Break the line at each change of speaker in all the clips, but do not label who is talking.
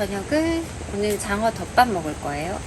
저녁을 오늘 장어 덮밥 먹을 거예요.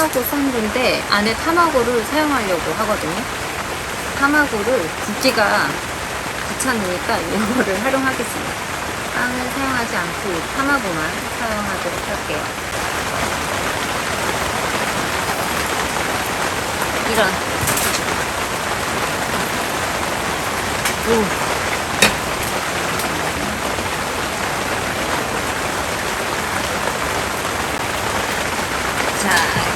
아, 타마고 샌드인데 안에 타마고를 사용하려고 하거든요. 타마고를 굽기가 귀찮으니까 이거를 활용하겠습니다. 빵을 사용하지 않고 이 타마고만 사용하도록 할게요. 이런. 오. 자,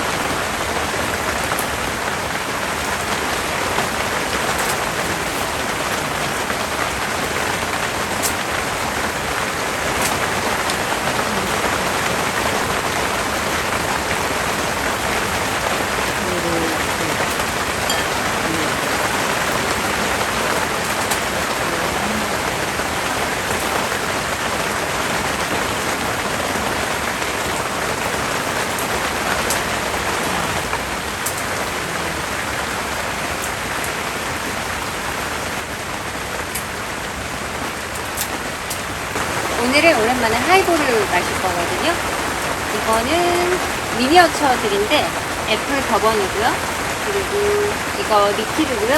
오랜만에 하이볼을 마실 거거든요. 이거는 미니어처들인데 애플 버번이고요. 그리고 이거 리킬이고요.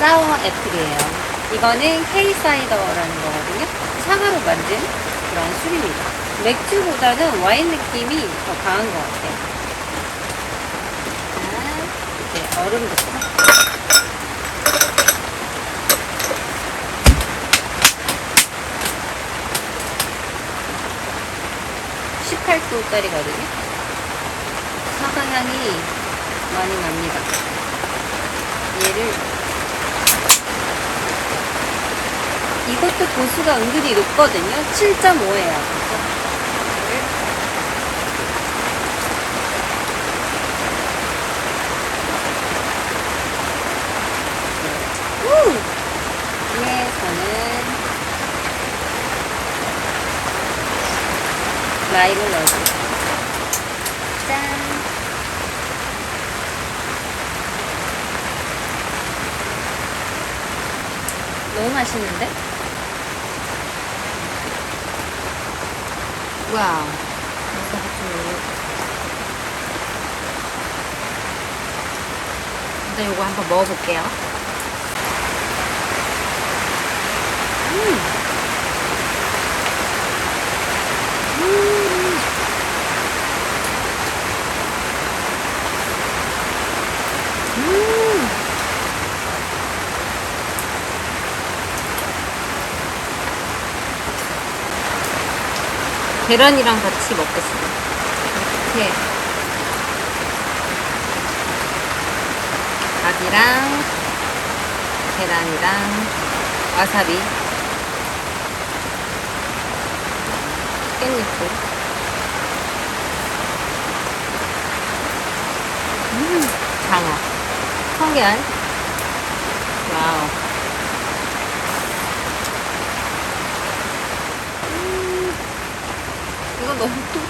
사워 애플이에요. 이거는 케이 사이더라는 거거든요. 사과로 만든 그런 술입니다. 맥주보다는 와인 느낌이 더 강한 것 같아요. 자, 이제 얼음부터. 18도짜리거든요. 사과 향이 많이 납니다. 얘를 이것도 도수가 은근히 높거든요. 7.5예요. 위에서는 라임을 넣어줍니다. 짠! 너무 맛있는데? 와우. 일단 이거 한번 먹어볼게요. 음. 음. 계란이랑 같이 먹겠습니다. 이렇게. 밥이랑 계란이랑 와사비. 깻잎도. 음, 장어. 청계알. 와우 이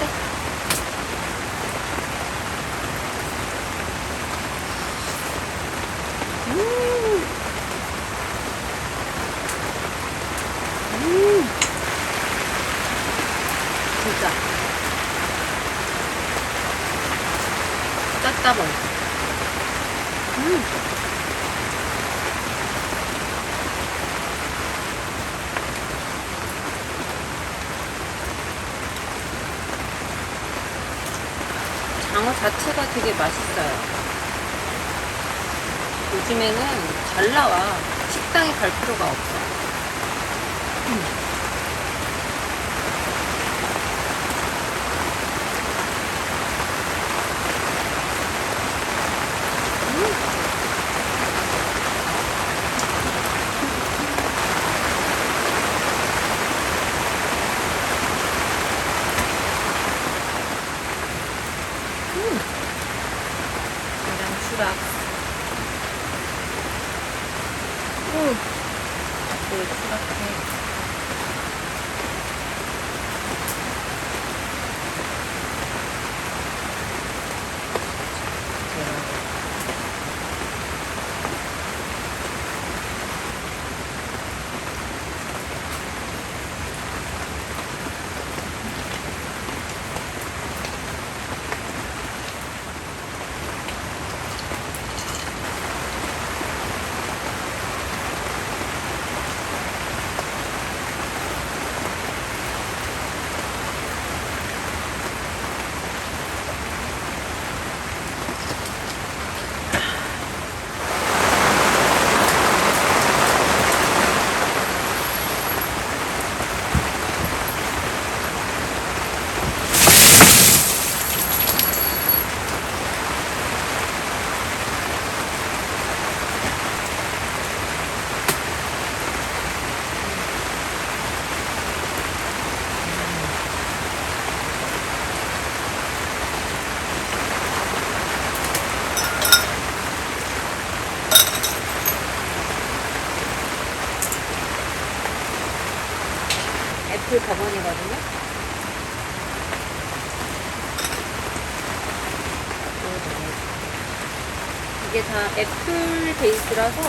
이게 다 애플 베이스라서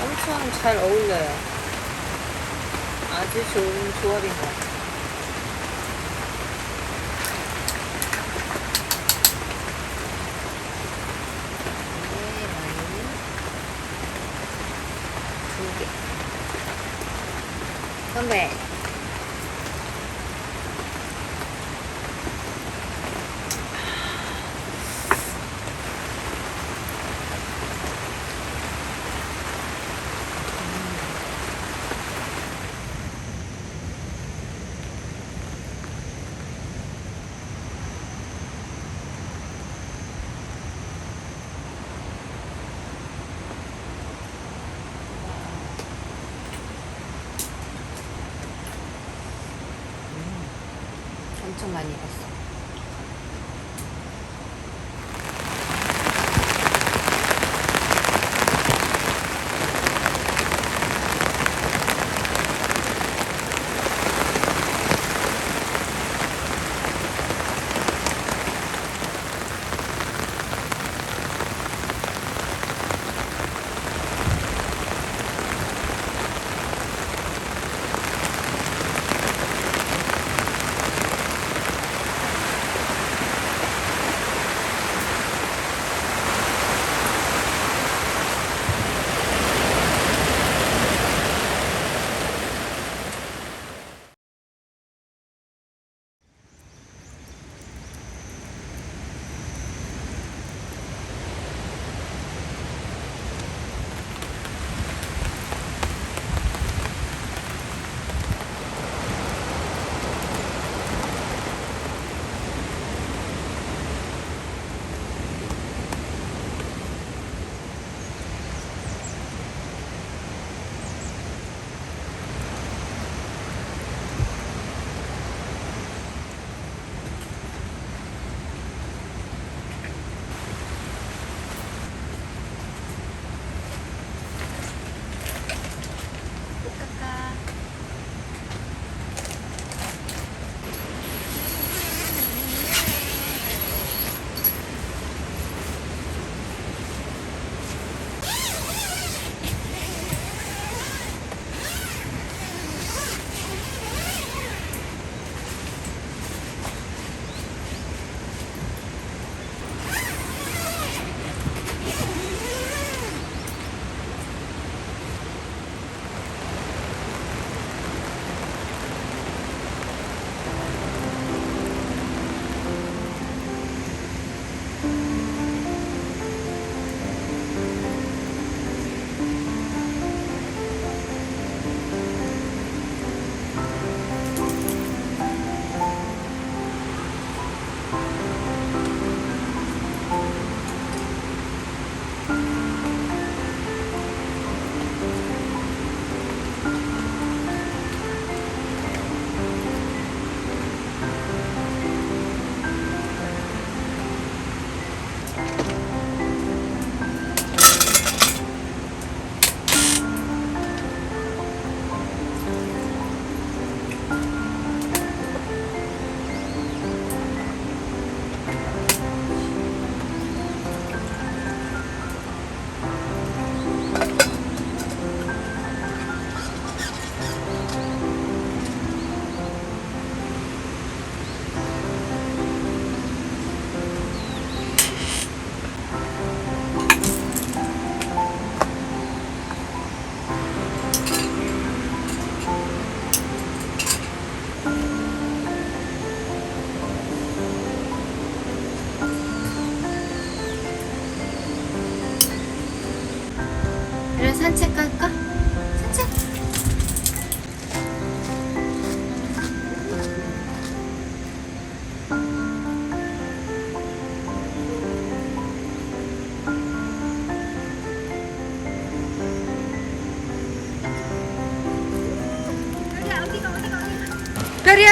엄청 잘 어울려요. 아주 좋은 조합인 것 같아요. 계란이 두 개. 선배. 엄청 많이 익었어.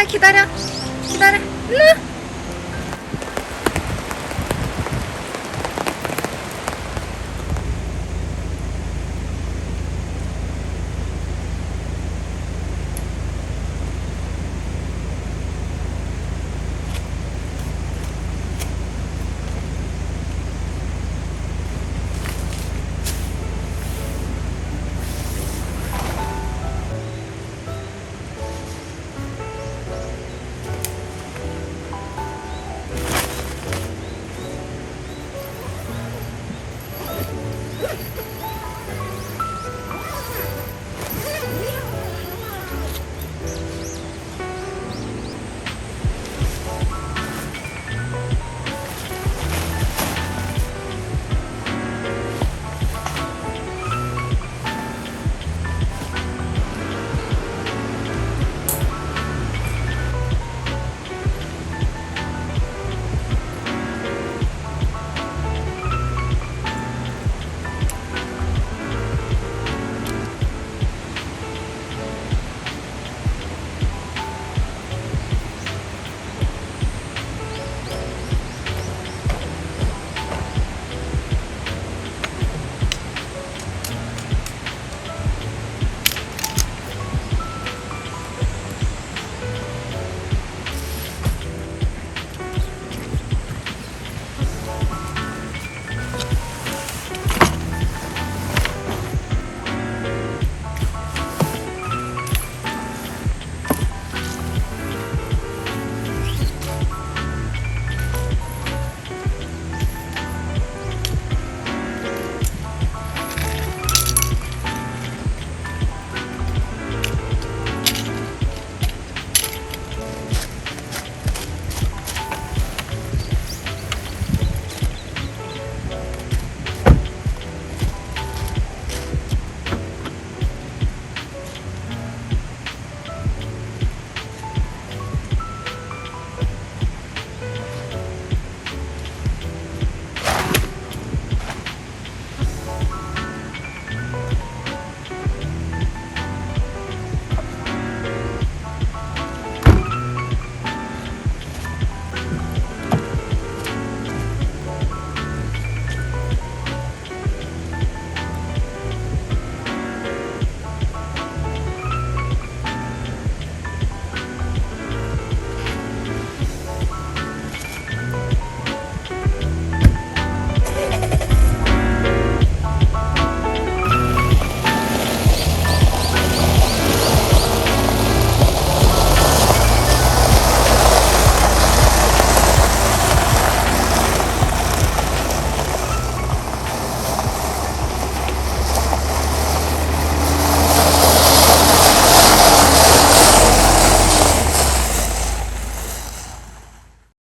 기다려 기다려 기다려 일로 와.